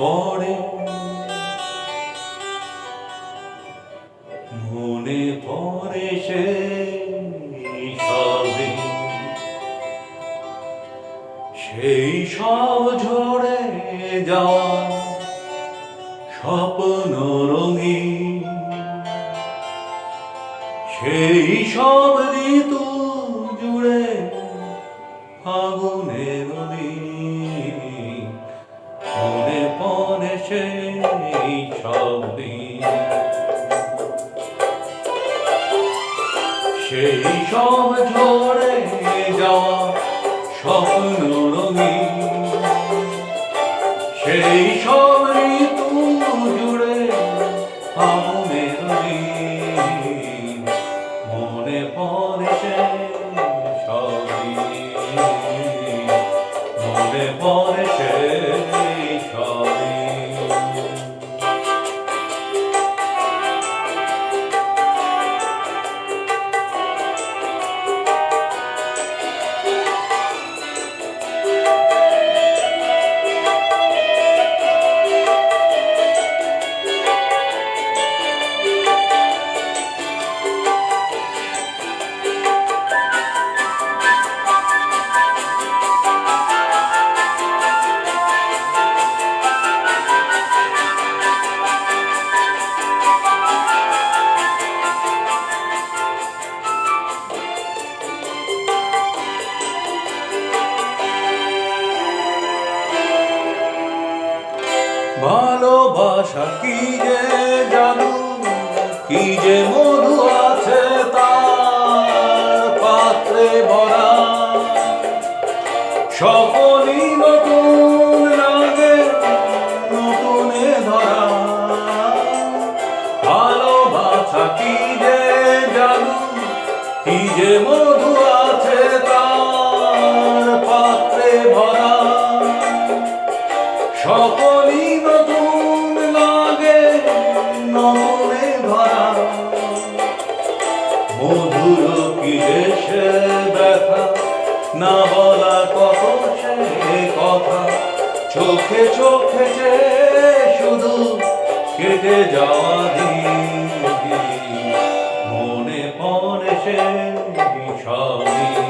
পড়ে। মনে পড়ে সে সেই সব ঝরে যাওয়া স্বপ্ন রঙি সেই সব ঋতু জুড়ে আগুনের দিন মনে পড়ে সেই সব সেই সব ঝরে যাওয়া স্বপ্ন রঙিন সেই সব ঋতু জুড়ে মনে পড়ে সেই ভালোবাসা কি যে জাদু, কি যে মধু আছে তার পাত্রে ভরা। সকলই নতুন লাগে নতুনে ধরা। ভালোবাসা কি যে জাদু, কি যে মধু আছে তার পাত্রে ভরা। চোখে চোখে যে শুধু কেটে যাওয়া দিন মনে মনে সে সবই।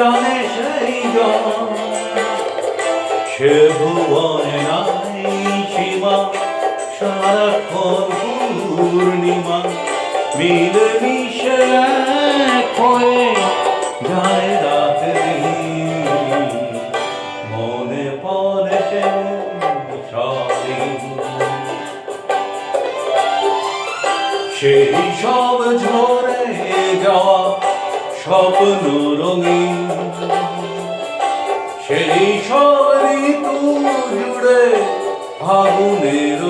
জানে সেই সে ভুবনে নাই সীমা, সারাক্ষণ পূর্ণিমা। মিলে মিশে এক হয়ে যায় রাত। মনে পড়ে সে সেই সব ঝরে যাওয়া স্বপ্ন রঙি সেই সব ঋতু জুড়ে ফাগুনের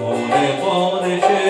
মনে পরে সে